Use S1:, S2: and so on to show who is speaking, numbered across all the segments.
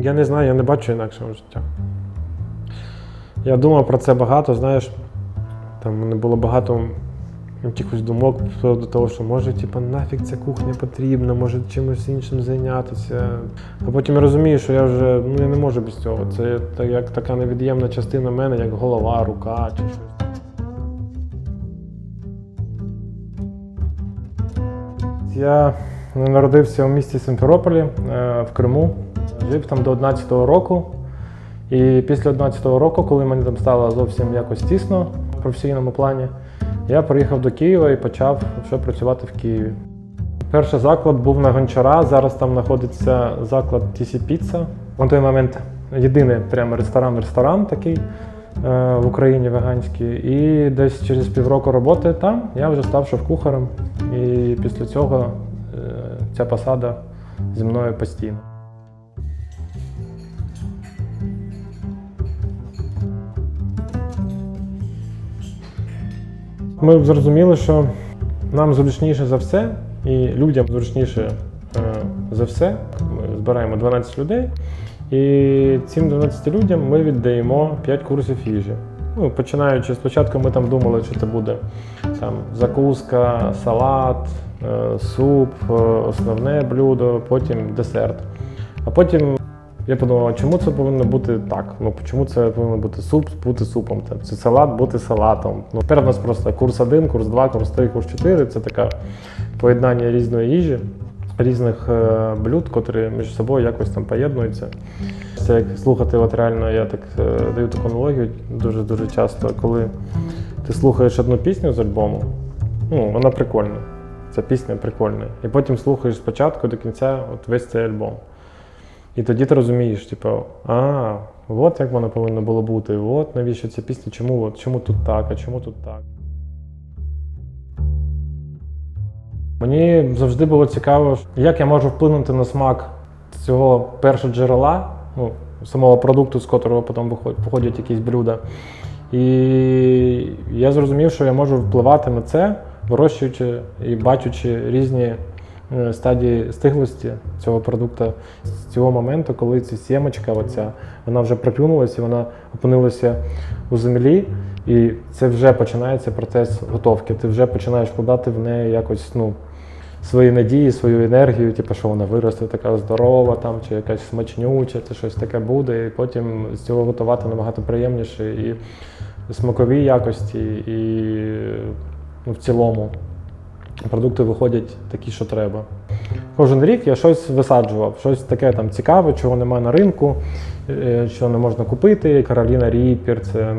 S1: Я не знаю, я не бачу інакшого життя. Я думав про це багато, знаєш. Там мене було багато якихось думок до того, що може, типу, нафіг ця кухня потрібна, може чимось іншим зайнятися. А потім я розумію, що я вже ну, я не можу без цього. Це як така невід'ємна частина мене, як голова, рука чи щось. Я народився у місті Симферополі е, в Криму. Жив там до 11-го року. І після 11-го року, коли мені там стало зовсім якось тісно в професійному плані, я приїхав до Києва і почав вже працювати в Києві. Перший заклад був на Гончара, зараз там знаходиться заклад TC Pizza. На той момент єдиний прямо ресторан-ресторан такий е, в Україні веганський. І десь через півроку роботи там я вже став шеф-кухарем. І після цього е, ця посада зі мною постійно. Ми зрозуміли, що нам зручніше за все, і людям зручніше е, за все. Ми збираємо 12 людей, і цим 12 людям ми віддаємо 5 курсів їжі. Ну, починаючи спочатку, ми там думали, що це буде там закуска, салат, е, суп, е, основне блюдо, потім десерт. А потім я подумав, чому це повинно бути так? Ну чому це повинно бути суп бути супом? Це салат бути салатом. Ну, тепер у нас просто курс 1, курс 2, курс 3, курс 4 це таке поєднання різної їжі, різних е, блюд, котрі між собою якось там поєднуються. Це як слухати, от реально я так е, даю таку аналогію дуже дуже часто, коли ти слухаєш одну пісню з альбому, ну вона прикольна. Ця пісня прикольна. І потім слухаєш спочатку до кінця от весь цей альбом. І тоді ти розумієш, типу, а, от як воно повинно було бути, от навіщо ця пісня, чому, от, чому тут так, а чому тут так. Мені завжди було цікаво, як я можу вплинути на смак цього першого джерела, ну, самого продукту, з котрого потім походять якісь блюда. І я зрозумів, що я можу впливати на це, вирощуючи і бачачи різні стадії стиглості цього продукту з цього моменту, коли ця сімочка, оця, вона вже проклюнулася, вона опинилася у землі, і це вже починається процес готовки. Ти вже починаєш вкладати в неї якось ну, свої надії, свою енергію, типу, що вона виросте така здорова, там, чи якась смачнюча, чи щось таке буде. І потім з цього готувати набагато приємніше і смакові якості, і ну, в цілому продукти виходять такі, що треба. Кожен рік я щось висаджував, щось таке там цікаве, чого немає на ринку, е, що не можна купити. Кароліна Ріпер це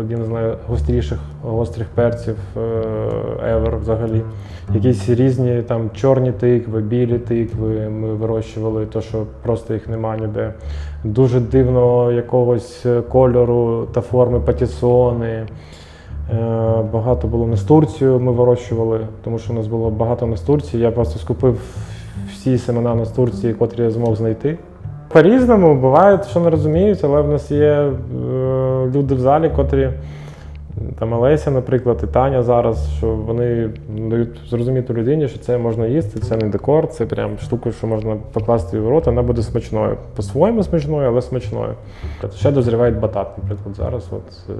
S1: один з найгостріших гострих перців е, ever взагалі. Якісь різні там чорні тикви, білі тикви ми вирощували, то що просто їх нема ніде. Дуже дивного якогось кольору та форми патісони. Е, Багато було настурцію ми вирощували, тому що у нас було багато настурції. Я просто скупив всі семена настурції, котрі я змог знайти. По-різному буває, що не розуміють, але в нас є е, люди в залі, котрі там Олеся, наприклад, і Таня зараз, що вони дають зрозуміти людині, що це можна їсти, це не декор, це прям штука, що можна покласти в рот, вона буде смачною. По-своєму смачною, але смачною. Ще дозріває батат, наприклад, зараз. От е,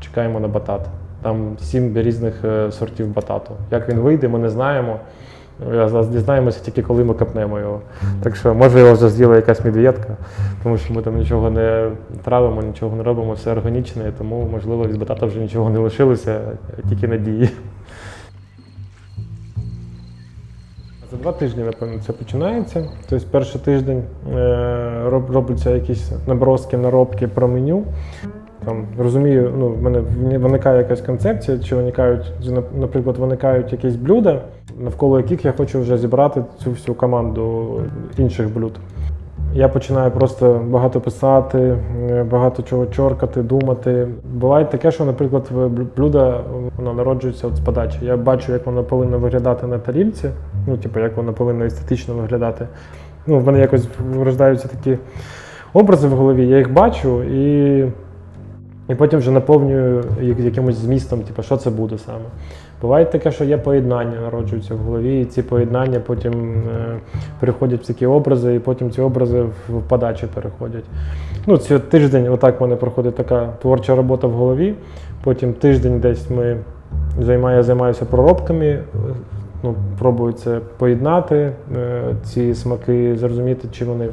S1: чекаємо на батат. Там сім різних е, сортів батату. Як він вийде, ми не знаємо. Зараз дізнаємося тільки коли ми капнемо його. Так що може його вже з'їла якась медведка, тому що ми там нічого не травимо, нічого не робимо, все органічне, тому можливо від батата вже нічого не лишилося, тільки надії. За два тижні, напевно, це починається. Тобто перший тиждень е, робляться якісь наброски, наробки про меню. Там розумію, ну в мене виникає якась концепція, чи виникають, наприклад, виникають якісь блюда, навколо яких я хочу вже зібрати цю всю команду інших блюд. Я починаю просто багато писати, е, багато чого чоркати, думати. Буває таке, що, наприклад, блюдо воно народжується от з подачі. Я бачу, як воно повинно виглядати на тарілці, ну, типу, як воно повинно естетично виглядати. Ну, в мене якось вирождаються такі образи в голові, я їх бачу і, і потім вже наповнюю якимось змістом, типу, що це буде саме. Буває таке, що є поєднання, народжуються в голові, і ці поєднання потім е, переходять в такі образи, і потім ці образи в, подачі переходять. Ну, ці тиждень, отак в мене проходить така творча робота в голові. Потім тиждень десь ми займаю, займаюся проробками, е, ну, пробую це поєднати, е, ці смаки, зрозуміти, чи вони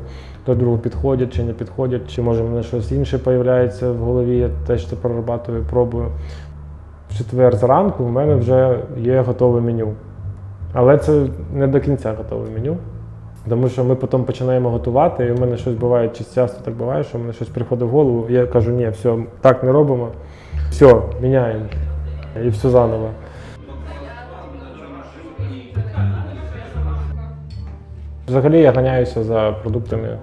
S1: до другу підходять, чи не підходять, чи може мене щось інше появляється в голові, я теж це прорабатую, пробую. В четвер зранку в мене вже є готове меню. Але це не до кінця готове меню. Тому що ми потім починаємо готувати, і в мене щось буває, чи часто так буває, що в мене щось приходить в голову, я кажу, ні, все, так не робимо. Все, міняємо. І все заново. Взагалі я ганяюся за продуктами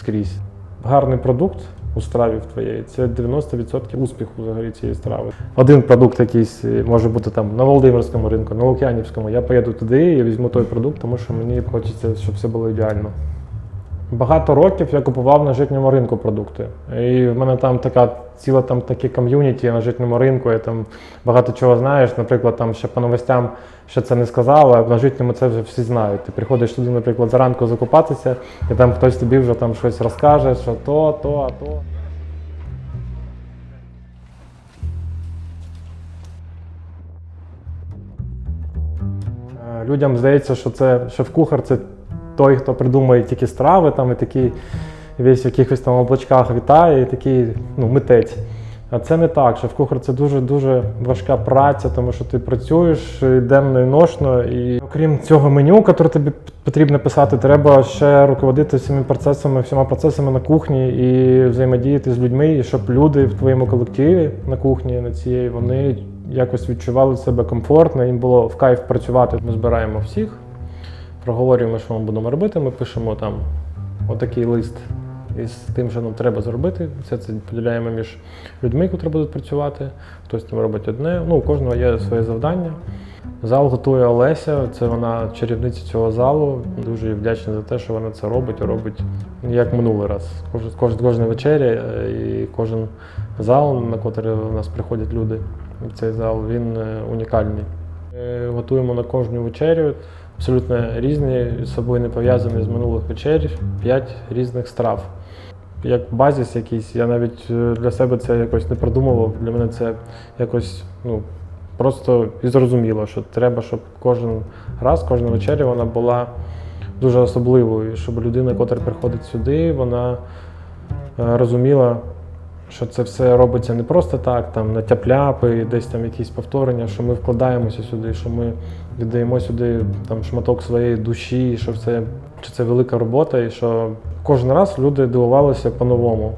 S1: скрізь. Гарний продукт у страві в твоєї це 90% успіху взагалі цієї страви. Один продукт якийсь е, може бути там на Володимирському ринку, на Лук'янівському. Я поїду туди і візьму той продукт, тому що мені хочеться, щоб все було ідеально. Багато років я купував на житньому ринку продукти. І в мене там така ціла там таке ком'юніті на житньому ринку. Я там багато чого знаєш. Наприклад, там ще по новостям ще це не сказали, а на житньому це вже всі знають. Ти приходиш туди, наприклад, зранку закупатися, і там хтось тобі вже там щось розкаже, що то, то, а то. Е, Людям здається, що це шеф-кухар це той, хто придумує тільки страви, там і такий весь в якихось там облачках вітає, і такий ну, митець. А це не так. Шеф-кухар це дуже-дуже важка праця, тому що ти працюєш денно і ношно. І окрім цього меню, яке тобі потрібно писати, треба ще руководити всіма процесами, всіма процесами на кухні і взаємодіяти з людьми, і щоб люди в твоєму колективі на кухні на цієї вони якось відчували себе комфортно, їм було в кайф працювати. Ми збираємо всіх, проговорюємо, що ми будемо робити. Ми пишемо там отакий лист із тим, що нам треба зробити. Все це поділяємо між людьми, які будуть працювати. Хтось там робить одне. Ну, у кожного є своє завдання. Зал готує Олеся, це вона чарівниця цього залу. Дуже їй вдячна за те, що вона це робить, робить як минулий раз. Кожен, кожна вечеря е, і кожен зал, на котрий у нас приходять люди. Цей зал він е, унікальний. Ми готуємо на кожну вечерю абсолютно різні, з собою не пов'язані з минулих вечер, п'ять різних страв. Як базіс якийсь, я навіть е, для себе це якось не продумував. Для мене це якось ну, просто і зрозуміло, що треба, щоб кожен раз, кожна вечеря вона була дуже особливою, щоб людина, яка приходить сюди, вона е, розуміла, що це все робиться не просто так, там на тяп-ляпи, десь там якісь повторення, що ми вкладаємося сюди, що ми віддаємо сюди там шматок своєї душі, що це, що це велика робота, і що кожен раз люди дивувалися по-новому.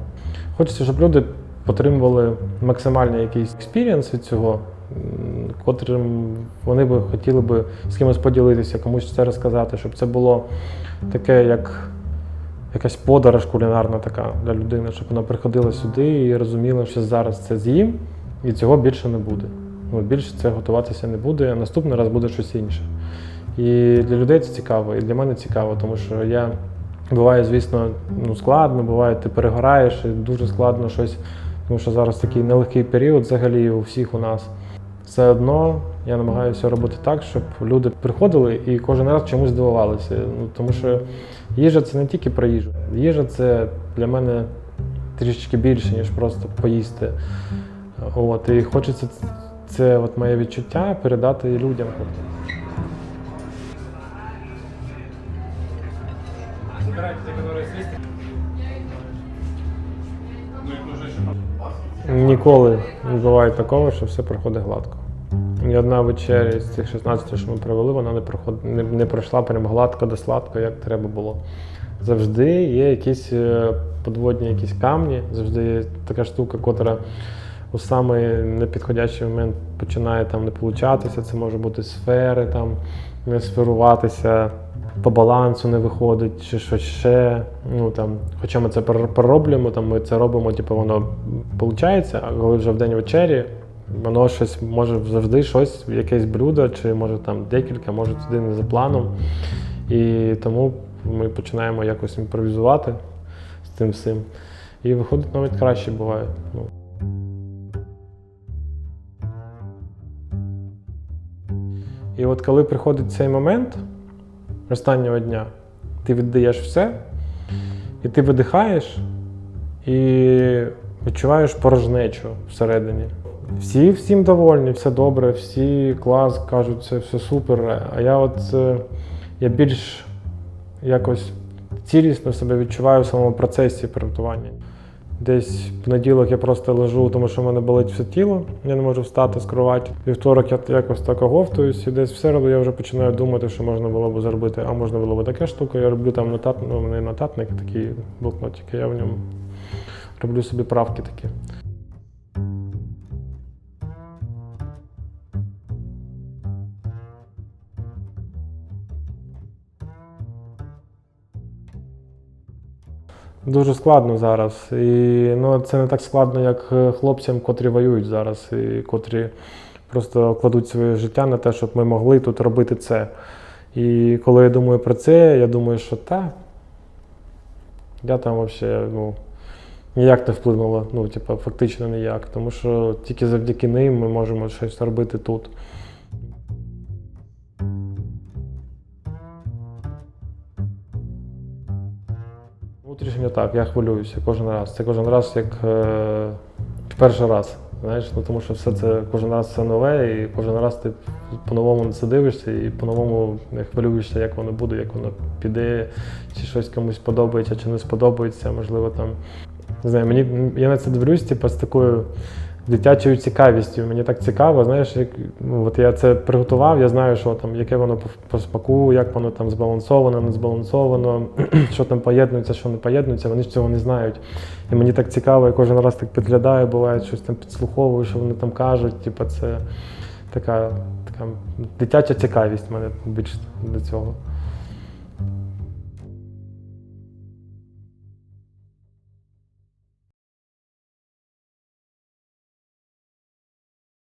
S1: Хочеться, щоб люди отримували максимальний якийсь експірієнс від цього, котрим вони би хотіли би з кимось поділитися, комусь це розказати, щоб це було таке, як якась подорож кулінарна така для людини, щоб вона приходила сюди і розуміла, що зараз це з'їм, і цього більше не буде. Ну, більше це готуватися не буде, наступний раз буде щось інше. І для людей це цікаво, і для мене цікаво, тому що я буває, звісно, ну, складно, буває, ти перегораєш, і дуже складно щось, тому що зараз такий нелегкий період взагалі у всіх у нас. Все одно я намагаюся робити так, щоб люди приходили і кожен раз чомусь здивувалися. Ну, тому що їжа це не тільки про їжу. Їжа це для мене трішечки більше, ніж просто поїсти. От, і хочеться це от моє відчуття передати людям. Ніколи не буває такого, що все проходить гладко. Ні одна вечеря з цих 16, що ми провели, вона не, проход... не, не пройшла прям гладко до сладко, як треба було. Завжди є якісь е, подводні якісь камні, завжди є така штука, котра у самий непідходящий момент починає там не получатися. Це може бути сфери, там не сферуватися, по балансу не виходить, чи щось ще. Ну там, хоча ми це перероблюємо, там ми це робимо, типу, воно виходить, а коли вже в день вечері, воно щось може завжди щось, якесь блюдо, чи може там декілька, може туди не за планом. І тому ми починаємо якось імпровізувати з цим всім. І виходить навіть краще буває. Ну. І от коли приходить цей момент останнього дня, ти віддаєш все, і ти видихаєш і відчуваєш порожнечу всередині. Всі всім довольні, все добре, всі клас, кажуть, це все супер. А я от е, я більш якось цілісно себе відчуваю в самому процесі приготування. Десь в понеділок я просто лежу, тому що в мене болить все тіло, я не можу встати з кроваті. Вівторок я якось так оговтуюсь, і десь в середу я вже починаю думати, що можна було б зробити, а можна було б таке штука. Я роблю там нотат, ну, мене нотатник, такий блокнотик, я в ньому роблю собі правки такі. Дуже складно зараз. І ну, це не так складно, як е, хлопцям, котрі воюють зараз, і котрі просто кладуть своє життя на те, щоб ми могли тут робити це. І коли я думаю про це, я думаю, що та, я там взагалі ну, ніяк не вплинуло, ну, типу, фактично ніяк. Тому що тільки завдяки ним ми можемо щось робити тут. Внутрішньо так, я хвилююся кожен раз. Це кожен раз як е, перший раз. Знаєш, ну, тому що все це кожен раз це нове, і кожен раз ти по-новому на це дивишся і по-новому хвилюєшся, як воно буде, як воно піде, чи щось комусь подобається, чи не сподобається. Можливо, там не знаю, мені я на це дивлюсь, типу, з такою дитячою цікавістю. Мені так цікаво, знаєш, як ну, от я це приготував, я знаю, що там, яке воно по, по смаку, як воно там збалансовано, не збалансовано, що там поєднується, що не поєднується, вони ж цього не знають. І мені так цікаво, я кожен раз так підглядаю, буває, щось там підслуховую, що вони там кажуть. Типу, це така, така дитяча цікавість мене більш до цього.